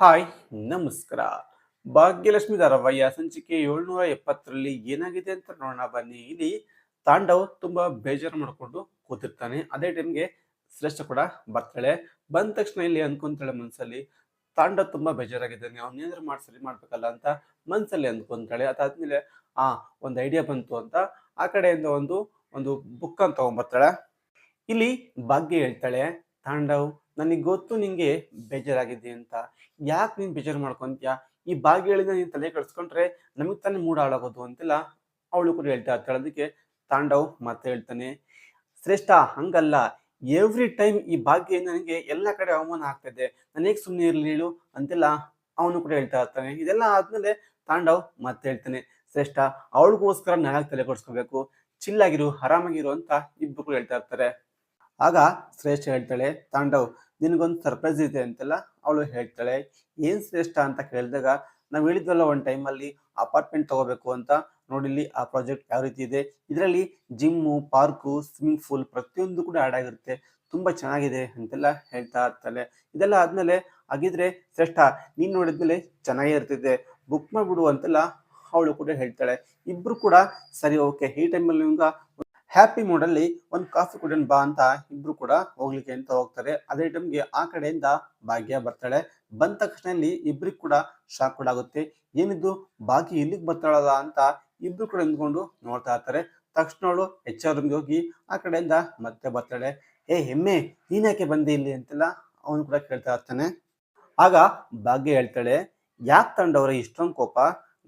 Hi, ನಮಸ್ಕಾರ. ಭಾಗ್ಯಲಕ್ಷ್ಮಿ ಧಾರಾವಾಹಿಯ ಸಂಚಿಕೆ ಏಳ್ನೂರ ಎಪ್ಪತ್ತರಲ್ಲಿ ಏನಾಗಿದೆ ಅಂತ ನೋಡೋಣ ಬನ್ನಿ. ಇಲ್ಲಿ ತಾಂಡವ್ ತುಂಬಾ ಬೇಜಾರು ಮಾಡಿಕೊಂಡು ಕೂತಿರ್ತಾನೆ. ಅದೇ ಟೈಮ್ಗೆ ಶ್ರೇಷ್ಠ ಕೂಡ ಬರ್ತಾಳೆ. ಬಂದ ತಕ್ಷಣ ಇಲ್ಲಿ ಅನ್ಕೊಂತಾಳೆ ಮನಸ್ಸಲ್ಲಿ ತಾಂಡವ್ ತುಂಬಾ ಬೇಜಾರಾಗಿದ್ದಾನೆ. ಅವ್ನ ಏನಾದ್ರು ಮಾಡಿ ಸರಿ ಮಾಡ್ಬೇಕಲ್ಲ ಅಂತ ಮನ್ಸಲ್ಲಿ ಅನ್ಕೊಂತಾಳೆ. ಅದಾದ್ಮೇಲೆ, ಆ, ಒಂದು ಐಡಿಯಾ ಬಂತು ಅಂತ ಆ ಕಡೆಯಿಂದ ಒಂದು ಒಂದು ಬುಕ್ ಅಂತ ತಗೊಂಡ್ಬರ್ತಾಳೆ ಇಲ್ಲಿ ಭಾಗ್ಯ ಹೇಳ್ತಾಳೆ, ತಾಂಡವ್ ನನಗೆ ಗೊತ್ತು ನಿಂಗೆ ಬೇಜಾರಾಗಿದೆ ಅಂತ. ಯಾಕೆ ನೀನು ಬೇಜಾರು ಮಾಡ್ಕೊಂತೀಯ? ಈ ಭಾಗ್ಯಗಳಿಂದ ನೀನು ತಲೆ ಕೆಡಿಸ್ಕೊಂಡ್ರೆ ನಮಗೆ ತಾನೇ ಮೂಡ ಹಾಳಾಗೋದು ಅಂತೆಲ್ಲ ಅವಳು ಕೂಡ ಹೇಳ್ತಾ ಇರ್ತಾಳೆ. ಅದಕ್ಕೆ ತಾಂಡವ್ ಮತ್ತೆ ಹೇಳ್ತಾನೆ, ಶ್ರೇಷ್ಠ, ಹಂಗಲ್ಲ. ಎವ್ರಿ ಟೈಮ್ ಈ ಭಾಗ್ಯ ನನಗೆ ಎಲ್ಲ ಕಡೆ ಅವಮಾನ ಆಗ್ತದೆ ನನಗೆ ಸುಮ್ಮನೆ ಇರಲಿ ಹೇಳು? ಅಂತೆಲ್ಲ ಅವನು ಕೂಡ ಹೇಳ್ತಾ ಇರ್ತಾನೆ. ಇದೆಲ್ಲ ಆದ್ಮೇಲೆ ತಾಂಡವ್ ಮತ್ತೆ ಹೇಳ್ತಾನೆ, ಶ್ರೇಷ್ಠ, ಅವಳಿಗೋಸ್ಕರ ನಾಳೆ ತಲೆ ಕೊಡಿಸ್ಕೋಬೇಕು? ಚಿಲ್ಲಾಗಿರು, ಆರಾಮಾಗಿರು ಅಂತ ಇಬ್ಬರು ಹೇಳ್ತಾ ಇರ್ತಾರೆ. ಆಗ ಶ್ರೇಷ್ಠ ಹೇಳ್ತಾಳೆ, ತಾಂಡವ್ ನಿನಗೊಂದು ಸರ್ಪ್ರೈಸ್ ಇದೆ ಅಂತೆಲ್ಲ ಅವಳು ಹೇಳ್ತಾಳೆ. ಏನ್ ಶ್ರೇಷ್ಠ ಅಂತ ಕೇಳಿದಾಗ, ನಾವು ಹೇಳಿದ್ವಲ್ಲ ಒಂದು ಟೈಮಲ್ಲಿ ಅಪಾರ್ಟ್ಮೆಂಟ್ ತಗೋಬೇಕು ಅಂತ. ನೋಡಿಲ್ಲಿ ಆ ಪ್ರಾಜೆಕ್ಟ್ ಯಾವ ರೀತಿ ಇದೆ. ಇದರಲ್ಲಿ ಜಿಮ್ಮು ಪಾರ್ಕು ಸ್ವಿಮ್ಮಿಂಗ್ ಪೂಲ್ ಪ್ರತಿಯೊಂದು ಕೂಡ ಆ್ಯಡ್ ಆಗಿರುತ್ತೆ. ತುಂಬಾ ಚೆನ್ನಾಗಿದೆ ಅಂತೆಲ್ಲ ಹೇಳ್ತಾ ಇರ್ತಾಳೆ. ಇದೆಲ್ಲ ಆದ್ಮೇಲೆ ಹಾಗಿದ್ರೆ ಶ್ರೇಷ್ಠ, ನೀನ್ ನೋಡಿದ್ಮೇಲೆ ಚೆನ್ನಾಗೇ ಇರ್ತಿದೆ. ಬುಕ್ ಮಾಡ್ಬಿಡು ಅಂತೆಲ್ಲ ಅವಳು ಕೂಡ ಹೇಳ್ತಾಳೆ. ಇಬ್ರು ಕೂಡ ಸರಿ ಓಕೆ ಈ ಟೈಮಲ್ಲಿ ನಿಮ್ಗೆ ಹ್ಯಾಪಿ ಮೂಡಲ್ಲಿ ಒಂದು ಕಾಫಿ ಕುಡಿಯೋಣ ಬಾ ಅಂತ ಇಬ್ರು ಕೂಡ ಹೋಗ್ಲಿಕ್ಕೆ ಅಂತ ಹೋಗ್ತಾರೆ. ಅದೇ ಟೈಮ್ಗೆ ಆ ಕಡೆಯಿಂದ ಭಾಗ್ಯ ಬರ್ತಾಳೆ. ಬಂದ ತಕ್ಷಣ ಇಲ್ಲಿ ಇಬ್ರಿಗೆ ಕೂಡ ಶಾಕ್ ಕೂಡ ಆಗುತ್ತೆ. ಏನಿದ್ದು ಭಾಗ್ಯ ಇಲ್ಲಿಗೆ ಬರ್ತಾಳಲ್ಲ ಅಂತ ಇಬ್ರು ಕೂಡ ನಿಂತ್ಕೊಂಡು ನೋಡ್ತಾ ಇರ್ತಾರೆ. ತಕ್ಷಣ ಅವಳು ಎಚ್ ಹೋಗಿ ಆ ಕಡೆಯಿಂದ ಮತ್ತೆ ಬರ್ತಾಳೆ. ಏ ಹೆಮ್ಮೆ, ನೀನ್ ಯಾಕೆ ಬಂದೆ ಇಲ್ಲಿ? ಅಂತೆಲ್ಲ ಅವನು ಕೂಡ ಕೇಳ್ತಾ ಇರ್ತಾನೆ. ಆಗ ಭಾಗ್ಯ ಹೇಳ್ತಾಳೆ, ಯಾಕೆ ತಂಡವ್ರೆ ಇಷ್ಟೊಂದು ಕೋಪ?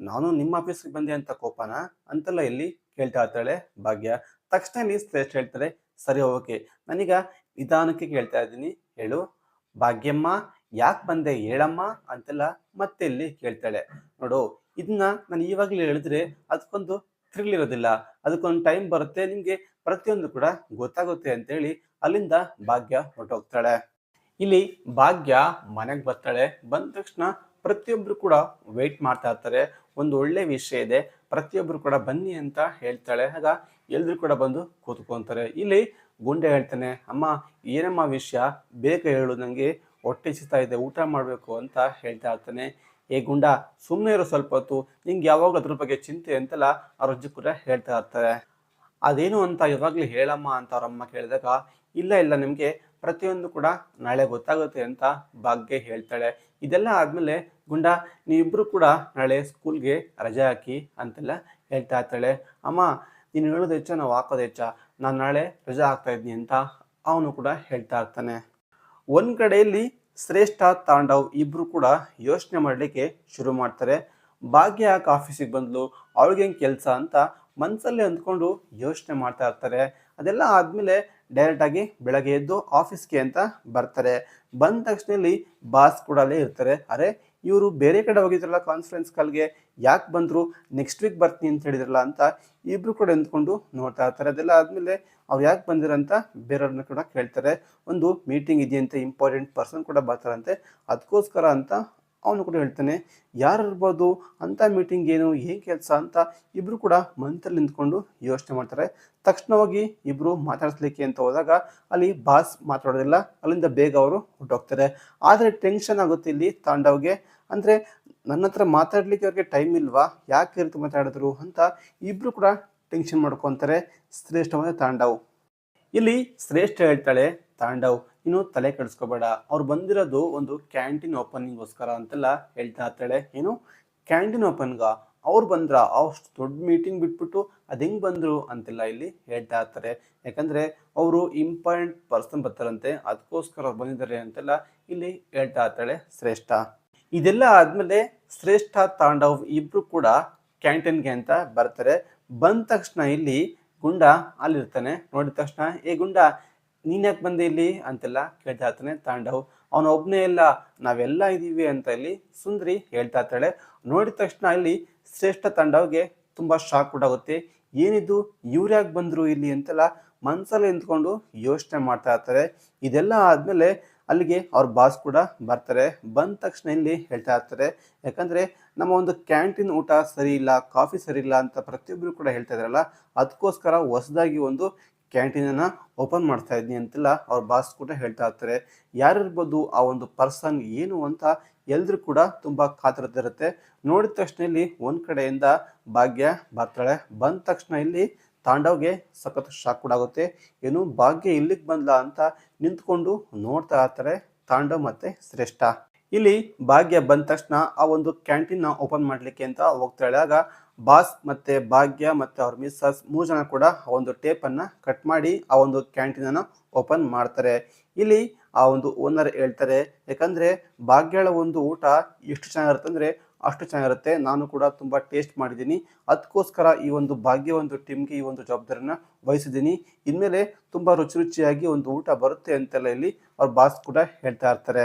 ನಾನು ನಿಮ್ಮ ಆಫೀಸ್ಗೆ ಬಂದೆ ಅಂತ ಕೋಪನ? ಅಂತೆಲ್ಲ ಇಲ್ಲಿ ಕೇಳ್ತಾ ಇರ್ತಾಳೆ ಭಾಗ್ಯ. ತಕ್ಷಣ ನೀನು ಶ್ರೇಷ್ಠ ಹೇಳ್ತಾರೆ, ಸರಿ ಓಕೆ ನಾನೀಗ ನಿಧಾನಕ್ಕೆ ಕೇಳ್ತಾ ಇದ್ದೀನಿ. ಹೇಳು, ಭಾಗ್ಯಮ್ಮ, ಯಾಕೆ ಬಂದೆ? ಹೇಳಮ್ಮ? ಅಂತೆಲ್ಲ ಮತ್ತೆ ಇಲ್ಲಿ ಕೇಳ್ತಾಳೆ. ನೋಡು ಇದನ್ನ ನಾನು ಇವಾಗಲೇ ಹೇಳಿದ್ರೆ ಅದಕ್ಕೊಂದು ಥ್ರಿಲ್ ಇರೋದಿಲ್ಲ. ಅದಕ್ಕೊಂದು ಟೈಮ್ ಬರುತ್ತೆ, ನಿಮಗೆ ಪ್ರತಿಯೊಂದು ಕೂಡ ಗೊತ್ತಾಗುತ್ತೆ ಅಂತೇಳಿ ಅಲ್ಲಿಂದ ಭಾಗ್ಯ ಹೊರಟೋಗ್ತಾಳೆ. ಇಲ್ಲಿ ಭಾಗ್ಯ ಮನೆಗೆ ಬರ್ತಾಳೆ. ಬಂದ ತಕ್ಷಣ ಪ್ರತಿಯೊಬ್ರು ಕೂಡ ವೆಯ್ಟ್ ಮಾಡ್ತಾ ಇರ್ತಾರೆ. ಒಂದು ಒಳ್ಳೆ ವಿಷಯ ಇದೆ. ಪ್ರತಿಯೊಬ್ಬರು ಕೂಡ ಬನ್ನಿ ಅಂತ ಹೇಳ್ತಾಳೆ. ಆಗ ಎಲ್ಲರೂ ಕೂಡ ಬಂದು ಕೂತ್ಕೊಂತಾರೆ. ಇಲ್ಲಿ ಗುಂಡೆ ಹೇಳ್ತಾನೆ, ಅಮ್ಮ, ಏನಮ್ಮ ವಿಷಯ? ಬೇಗ ಹೇಳು ನನಗೆ ಹೊಟ್ಟೆ ಸಿಗ್ತಾ ಇದೆ, ಊಟ ಮಾಡಬೇಕು ಅಂತ ಹೇಳ್ತಾ ಇರ್ತಾನೆ. ಏ ಗುಂಡ ಸುಮ್ಮನೆ ಇರೋ ಸ್ವಲ್ಪ ಹೊತ್ತು. ನಿಂಗೆ ಯಾವಾಗಲೂ ಅದ್ರ ಬಗ್ಗೆ ಚಿಂತೆ ಅಂತೆಲ್ಲ ಅವ್ರ ಅಜ್ಜಿ ಕೂಡ ಹೇಳ್ತಾ ಇರ್ತಾರೆ. ಅದೇನು ಅಂತ ಯಾವಾಗಲೂ ಹೇಳಮ್ಮ ಅಂತ ಅವ್ರಮ್ಮ ಕೇಳಿದಾಗ, ಇಲ್ಲ ಇಲ್ಲ, ನಿಮಗೆ ಪ್ರತಿಯೊಂದು ಕೂಡ ನಾಳೆ ಗೊತ್ತಾಗುತ್ತೆ ಅಂತ ಭಾಗ್ಯ ಹೇಳ್ತಾಳೆ. ಇದೆಲ್ಲ ಆದಮೇಲೆ ಗುಂಡ ನೀವಿಬ್ಬರು ಕೂಡ ನಾಳೆ ಸ್ಕೂಲ್ಗೆ ರಜೆ ಹಾಕಿ ಅಂತೆಲ್ಲ ಹೇಳ್ತಾ ಇರ್ತಾಳೆ. ಅಮ್ಮ, ನೀನು ಹೇಳೋದು ಹೆಚ್ಚ ನಾವು ಹಾಕೋದು ಹೆಚ್ಚ ನಾನು ನಾಳೆ ರಜೆ ಹಾಕ್ತಾ ಇದ್ದೀನಿ ಅಂತ ಅವನು ಕೂಡ ಹೇಳ್ತಾ ಇರ್ತಾನೆ. ಒಂದು ಕಡೆಯಲ್ಲಿ ಶ್ರೇಷ್ಠ ತಾಂಡವ್ ಇಬ್ರು ಕೂಡ ಯೋಚನೆ ಮಾಡಲಿಕ್ಕೆ ಶುರು ಮಾಡ್ತಾರೆ. ಭಾಗ್ಯ ಯಾಕೆ ಆಫೀಸಿಗೆ ಬಂದ್ಲು? ಅವಳಿಗೇನು ಕೆಲಸ ಅಂತ ಮನಸ್ಸಲ್ಲೇ ಅಂದ್ಕೊಂಡು ಯೋಚನೆ ಮಾಡ್ತಾ ಇರ್ತಾರೆ. ಅದೆಲ್ಲ ಆದಮೇಲೆ ಡೈರೆಕ್ಟಾಗಿ ಬೆಳಗ್ಗೆ ಎದ್ದು ಆಫೀಸ್ಗೆ ಅಂತ ಬರ್ತಾರೆ. ಬಂದ ತಕ್ಷಣ ಇಲ್ಲಿ ಬಾಸ್ ಕೂಡ ಅಲ್ಲೇ ಇರ್ತಾರೆ. ಅರೆ, ಇವರು ಬೇರೆ ಕಡೆ ಹೋಗಿದ್ರಲ್ಲ ಕಾನ್ಫರೆನ್ಸ್ ಕಾಲ್ಗೆ ಯಾಕೆ ಬಂದರು? ನೆಕ್ಸ್ಟ್ ವೀಕ್ ಬರ್ತೀನಿ ಅಂತ ಹೇಳಿದ್ರಲ್ಲ ಅಂತ ಇಬ್ರು ಕೂಡ ನಿಂತ್ಕೊಂಡು ನೋಡ್ತಾ ಇರ್ತಾರೆ. ಅದೆಲ್ಲ ಆದಮೇಲೆ ಅವ್ರು ಯಾಕೆ ಬಂದಿರಂತ ಬೇರೆಯವ್ರನ್ನ ಕೂಡ ಕೇಳ್ತಾರೆ. ಒಂದು ಮೀಟಿಂಗ್ ಇದೆಯಂತೆ ಇಂಪಾರ್ಟೆಂಟ್ ಪರ್ಸನ್ ಕೂಡ ಬರ್ತಾರಂತೆ. ಅದಕ್ಕೋಸ್ಕರ ಅಂತ ಅವನು ಕೂಡ ಹೇಳ್ತಾನೆ, ಯಾರು ಇರ್ಬೋದು? ಅಂತ ಮೀಟಿಂಗ್ ಏನು ಏನು ಕೆಲಸ ಅಂತ ಇಬ್ಬರು ಕೂಡ ಮಂತಲ್ಲಿ ನಿಂತ್ಕೊಂಡು ಯೋಚನೆ ಮಾಡ್ತಾರೆ. ತಕ್ಷಣವಾಗಿ ಇಬ್ಬರು ಮಾತಾಡಿಸ್ಲಿಕ್ಕೆ ಅಂತ ಹೋದಾಗ ಅಲ್ಲಿ ಬಾಸ್ ಮಾತಾಡೋದಿಲ್ಲ. ಅಲ್ಲಿಂದ ಬೇಗ ಅವರು ಹೊಟ್ಟೋಗ್ತಾರೆ ಆದರೆ ಟೆನ್ಷನ್ ಆಗುತ್ತೆ ಇಲ್ಲಿ ತಾಂಡವ್ಗೆ. ಅಂದರೆ ನನ್ನ ಹತ್ರ ಮಾತಾಡಲಿಕ್ಕೆ ಅವ್ರಿಗೆ ಟೈಮ್ ಇಲ್ವಾ? ಯಾಕೆ ರೀತಿ ಮಾತಾಡಿದ್ರು ಅಂತ ಇಬ್ಬರು ಕೂಡ ಟೆನ್ಷನ್ ಮಾಡ್ಕೊತಾರೆ ಶ್ರೇಷ್ಠವಾದ ತಾಂಡವ್. ಇಲ್ಲಿ ಶ್ರೇಷ್ಠ ಹೇಳ್ತಾಳೆ ತಾಂಡವ್. ನೀನು ತಲೆ ಕೆಡಿಸ್ಕೋಬೇಡ. ಅವ್ರು ಬಂದಿರೋದು ಒಂದು ಕ್ಯಾಂಟೀನ್ ಓಪನಿಂಗ್ಗೋಸ್ಕರ ಅಂತೆಲ್ಲ ಹೇಳ್ತಾ ಇರ್ತಾಳೆ. ಏನು? ಕ್ಯಾಂಟೀನ್ ಓಪನ್ಗ? ಅವ್ರು ಬಂದ್ರ? ಅಷ್ಟು ದೊಡ್ಡ ಮೀಟಿಂಗ್ ಬಿಟ್ಬಿಟ್ಟು ಅದು ಹೆಂಗೆ ಬಂದರು ಅಂತೆಲ್ಲ ಇಲ್ಲಿ ಹೇಳ್ತಾ ಇರ್ತಾರೆ. ಯಾಕಂದರೆ ಅವರು ಇಂಪಾರ್ಟೆಂಟ್ ಪರ್ಸನ್ ಬರ್ತಾರಂತೆ. ಅದಕ್ಕೋಸ್ಕರ ಅವ್ರು ಬಂದಿದ್ದಾರೆ ಅಂತೆಲ್ಲ ಇಲ್ಲಿ ಹೇಳ್ತಾ ಇರ್ತಾಳೆ ಶ್ರೇಷ್ಠ. ಇದೆಲ್ಲ ಆದಮೇಲೆ ಶ್ರೇಷ್ಠ, ತಾಂಡವ್ ಇಬ್ಬರು ಕೂಡ ಕ್ಯಾಂಟೀನ್ಗೆ ಅಂತ ಬರ್ತಾರೆ. ಬಂದ ತಕ್ಷಣ ಇಲ್ಲಿ ಗುಂಡ ಅಲ್ಲಿರ್ತಾನೆ. ನೋಡಿದ ತಕ್ಷಣ, ಏ ಗುಂಡ ನೀನ್ ಯಾಕೆ ಬಂದೆ ಇಲ್ಲಿ ಅಂತೆಲ್ಲ ಕೇಳ್ತಾ ಇರ್ತಾನೆ ತಾಂಡವ್. ಅವನ ಒಬ್ಬನೇ ಇಲ್ಲ, ನಾವೆಲ್ಲ ಇದ್ದೀವಿ ಅಂತ ಇಲ್ಲಿ ಸುಂದ್ರಿ ಹೇಳ್ತಾ ಇರ್ತಾಳೆ. ನೋಡಿದ ತಕ್ಷಣ ಇಲ್ಲಿ ಶ್ರೇಷ್ಠ ತಾಂಡವ್ಗೆ ತುಂಬಾ ಶಾಕ್ ಕೂಡ ಆಗುತ್ತೆ ಏನಿದು, ಇವ್ರು ಯಾಕೆ ಬಂದ್ರು ಇಲ್ಲಿ ಅಂತೆಲ್ಲ ಮನ್ಸಲ್ಲಿ ನಿಂತ್ಕೊಂಡು ಯೋಚನೆ ಮಾಡ್ತಾ ಇರ್ತಾರೆ. ಇದೆಲ್ಲ ಆದಮೇಲೆ ಅಲ್ಲಿಗೆ ಅವ್ರ ಬಾಸ್ ಕೂಡ ಬರ್ತಾರೆ. ಬಂದ ತಕ್ಷಣ ಇಲ್ಲಿ ಹೇಳ್ತಾ ಇರ್ತಾರೆ. ಯಾಕಂದ್ರೆ ನಮ್ಮ ಒಂದು ಕ್ಯಾಂಟೀನ್ ಊಟ ಸರಿ ಇಲ್ಲ, ಕಾಫಿ ಸರಿ ಇಲ್ಲ ಅಂತ ಪ್ರತಿಯೊಬ್ಬರು ಕೂಡ ಹೇಳ್ತಾ ಇದ್ರಲ್ಲ, ಅದಕ್ಕೋಸ್ಕರ ಹೊಸದಾಗಿ ಒಂದು ಕ್ಯಾಂಟೀನನ್ನು ಓಪನ್ ಮಾಡ್ತಾ ಇದ್ದೀನಿ ಅಂತೆಲ್ಲ ಅವ್ರ ಬಾಸ್ ಕೂಡ ಹೇಳ್ತಾ ಇರ್ತಾರೆ. ಯಾರಿರ್ಬೋದು ಆ ಒಂದು ಪರ್ಸನ್ ಏನು ಅಂತ ಎಲ್ಲರೂ ಕೂಡ ತುಂಬ ಕಾತರದಿರುತ್ತೆ ನೋಡಿದ ತಕ್ಷಣ ಇಲ್ಲಿ ಒಂದು ಕಡೆಯಿಂದ ಭಾಗ್ಯ ಬರ್ತಾಳೆ ಬಂದ ತಕ್ಷಣ ಇಲ್ಲಿ ತಾಂಡವ್ಗೆ ಸಖತ್ ಶಾಕ್ ಕೂಡ ಆಗುತ್ತೆ. ಏನು ಭಾಗ್ಯ ಇಲ್ಲಿಗೆ ಬಂದ್ಲಾ ಅಂತ ನಿಂತ್ಕೊಂಡು ನೋಡ್ತಾ ಇರ್ತಾರೆ ತಾಂಡವ್ ಮತ್ತೆ ಶ್ರೇಷ್ಠ. ಇಲ್ಲಿ ಭಾಗ್ಯ ಬಂದ ತಕ್ಷಣ ಆ ಒಂದು ಕ್ಯಾಂಟೀನ್ ಓಪನ್ ಮಾಡ್ಲಿಕ್ಕೆ ಅಂತ ಹೋಗ್ತಾಳೆ ಆಗ ಬಾಸ್ ಮತ್ತೆ ಭಾಗ್ಯ ಮತ್ತೆ ಅವ್ರ ಮಿಸ್ಸಸ್ ಮೂರು ಜನ ಕೂಡ ಆ ಒಂದು ಟೇಪನ್ನು ಕಟ್ ಮಾಡಿ ಆ ಒಂದು ಕ್ಯಾಂಟೀನ್ ಅನ್ನ ಓಪನ್ ಮಾಡ್ತಾರೆ. ಇಲ್ಲಿ ಆ ಒಂದು ಓನರ್ ಹೇಳ್ತಾರೆ, ಯಾಕಂದ್ರೆ ಭಾಗ್ಯಳ ಒಂದು ಊಟ ಎಷ್ಟು ಚೆನ್ನಾಗಿರುತ್ತೆ ಅಂದ್ರೆ ಅಷ್ಟು ಚೆನ್ನಾಗಿರುತ್ತೆ. ನಾನು ಕೂಡ ತುಂಬ ಟೇಸ್ಟ್ ಮಾಡಿದ್ದೀನಿ. ಅದಕ್ಕೋಸ್ಕರ ಈ ಒಂದು ಭಾಗ್ಯ ಒಂದು ಟೀಮ್ಗೆ ಈ ಒಂದು ಜವಾಬ್ದಾರಿನ ವಹಿಸಿದ್ದೀನಿ. ಇನ್ಮೇಲೆ ತುಂಬ ರುಚಿ ರುಚಿಯಾಗಿ ಒಂದು ಊಟ ಬರುತ್ತೆ ಅಂತೆಲ್ಲ ಇಲ್ಲಿ ಅವ್ರ ಬಾಸ್ ಕೂಡ ಹೇಳ್ತಾ ಇರ್ತಾರೆ.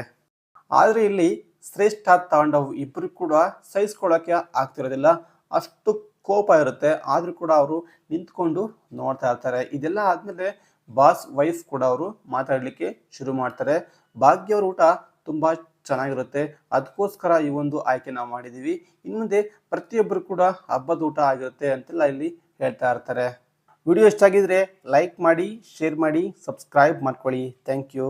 ಆದರೆ ಇಲ್ಲಿ ಶ್ರೇಷ್ಠ ತಾಂಡವ್ ಇಬ್ಬರು ಕೂಡ ಸಹಿಸ್ಕೊಳ್ಳೋಕೆ ಆಗ್ತಿರೋದಿಲ್ಲ. ಅಷ್ಟು ಕೋಪ ಇರುತ್ತೆ. ಆದರೂ ಕೂಡ ಅವರು ನಿಂತ್ಕೊಂಡು ನೋಡ್ತಾ ಇರ್ತಾರೆ. ಇದೆಲ್ಲ ಆದಮೇಲೆ ಬಾಸ್ ವೈಫ್ ಕೂಡ ಅವರು ಮಾತಾಡಲಿಕ್ಕೆ ಶುರು ಮಾಡ್ತಾರೆ. ಭಾಗ್ಯವ್ರ ಊಟ ತುಂಬ ಚೆನ್ನಾಗಿರುತ್ತೆ. ಅದಕ್ಕೋಸ್ಕರ ಈ ಒಂದು ಆಯ್ಕೆ ನಾವು ಮಾಡಿದ್ದೀವಿ ಇನ್ನು ಮುಂದೆ ಪ್ರತಿಯೊಬ್ಬರು ಕೂಡ ಹಬ್ಬದ ಊಟ ಆಗಿರುತ್ತೆ ಅಂತೆಲ್ಲ ಇಲ್ಲಿ ಹೇಳ್ತಾ ಇರ್ತಾರೆ. ವಿಡಿಯೋ ಇಷ್ಟ ಆಗಿದ್ರೆ ಲೈಕ್ ಮಾಡಿ, ಶೇರ್ ಮಾಡಿ, ಸಬ್ಸ್ಕ್ರೈಬ್ ಮಾಡ್ಕೊಳ್ಳಿ. Thank you.